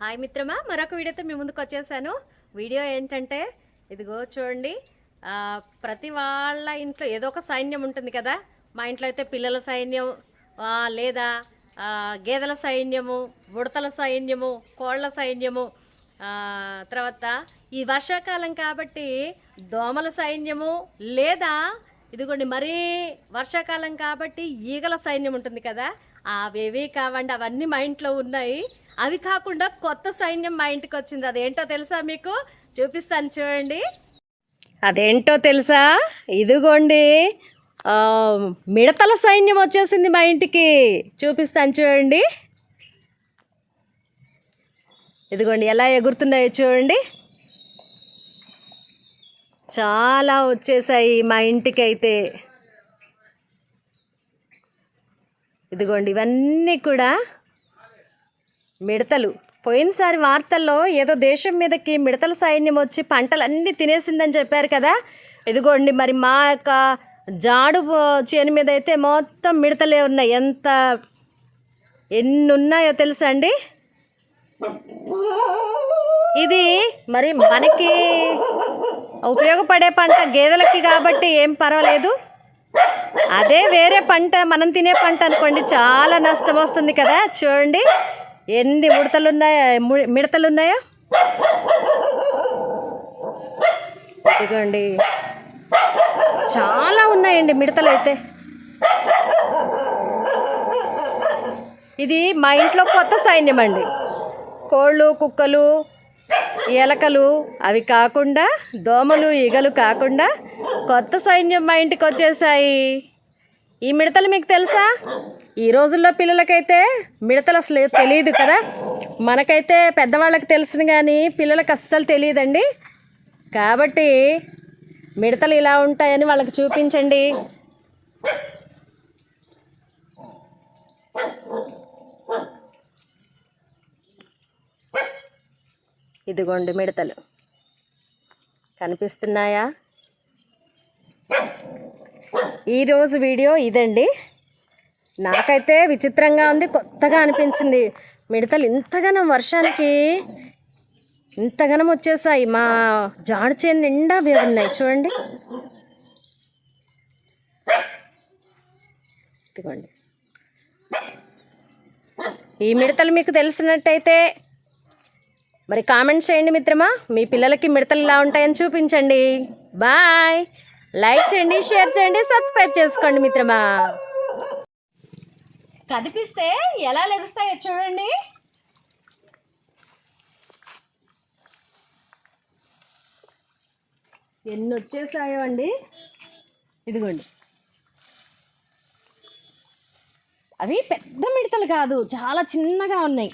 Hi మిత్రమా మరొక వీడియోతో మీ ముందుకు వచ్చేసాను. వీడియో ఏంటంటే ఇదిగో చూడండి ప్రతి వాళ్ళ ఇంట్లో ఏదో ఒక సైన్యం ఉంటుంది కదా. మా ఇంట్లో అయితే పిల్లల సైన్యం లేదా గేదెల సైన్యము ఉడతల సైన్యము కోళ్ళ సైన్యము తర్వాత ఈ వర్షాకాలం కాబట్టి దోమల సైన్యము లేదా ఇదిగోండి మరీ వర్షాకాలం కాబట్టి ఈగల సైన్యం ఉంటుంది కదా అవేవి కావండి అవన్నీ మా ఇంట్లో ఉన్నాయి. అవి కాకుండా కొత్త సైన్యం మా ఇంటికి వచ్చింది. అదేంటో తెలుసా మీకు? చూపిస్తాను చూడండి. అదేంటో తెలుసా? ఇదిగోండి మిడతల సైన్యం వచ్చేసింది మా ఇంటికి. చూపిస్తాను చూడండి. ఇదిగోండి ఎలా ఎగురుతున్నాయో చూడండి. చాలా వచ్చేసాయి మా ఇంటికి అయితే ఇదిగోండి ఇవన్నీ కూడా మిడతలు. పోయినసారి వార్తల్లో ఏదో దేశం మీదకి మిడతల సైన్యం వచ్చి పంటలన్నీ తినేసిందని చెప్పారు కదా. ఇదిగోండి మరి మా యొక్క జాడు చేను మీద అయితే మొత్తం మిడతలే ఉన్నాయి. ఎంత ఎన్ని ఉన్నాయో తెలుసా అండి? ఇది మరి మనకి ఉపయోగపడే పంట గేదెలకి కాబట్టి ఏం పర్వాలేదు. అదే వేరే పంట మనం తినే పంట అనుకోండి చాలా నష్టం వస్తుంది కదా. చూడండి ఎన్ని ముడతలు ఉన్నాయో మిడతలు ఉన్నాయో ఇదిగోండి. చాలా ఉన్నాయండి మిడతలు అయితే ఇది మా ఇంట్లో కొత్త సైన్యం అండి. కోళ్ళు కుక్కలు ఎలకలు అవి కాకుండా దోమలు ఈగలు కాకుండా కొత్త సైన్యం మా ఇంటికి వచ్చేసాయి ఈ మిడతలు మీకు తెలుసా? ఈ రోజుల్లో పిల్లలకైతే మిడతలు అసలు తెలియదు కదా. మనకైతే పెద్దవాళ్ళకి తెలుసును కానీ పిల్లలకు అస్సలు తెలియదండి. కాబట్టి మిడతలు ఇలా ఉంటాయని వాళ్ళకి చూపించండి. ఇదిగోండి మిడతలు. కనిపిస్తున్నాయా? ఈరోజు వీడియో ఇదండి. నాకైతే విచిత్రంగా ఉంది కొత్తగా అనిపించింది. మిడతలు ఇంతగానం వర్షానికి ఇంతగానం వచ్చేసాయి. మా జాడు చేను నిండా అవి ఉన్నాయి. చూడండి. ఇదిగోండి. ఈ మిడతలు మీకు తెలిసినట్టయితే మరి కామెంట్స్ చేయండి మిత్రమా. మీ పిల్లలకి మిడతలు ఇలా ఉంటాయని చూపించండి. బాయ్. లైక్ చేయండి షేర్ చేయండి సబ్స్క్రైబ్ చేసుకోండి మిత్రమా. కదిపిస్తే ఎలా లెగుస్తాయో చూడండి. ఎన్ని వచ్చేసాయో అండి. ఇదిగోండి. అవి పెద్ద మిడతలు కాదు చాలా చిన్నగా ఉన్నాయి.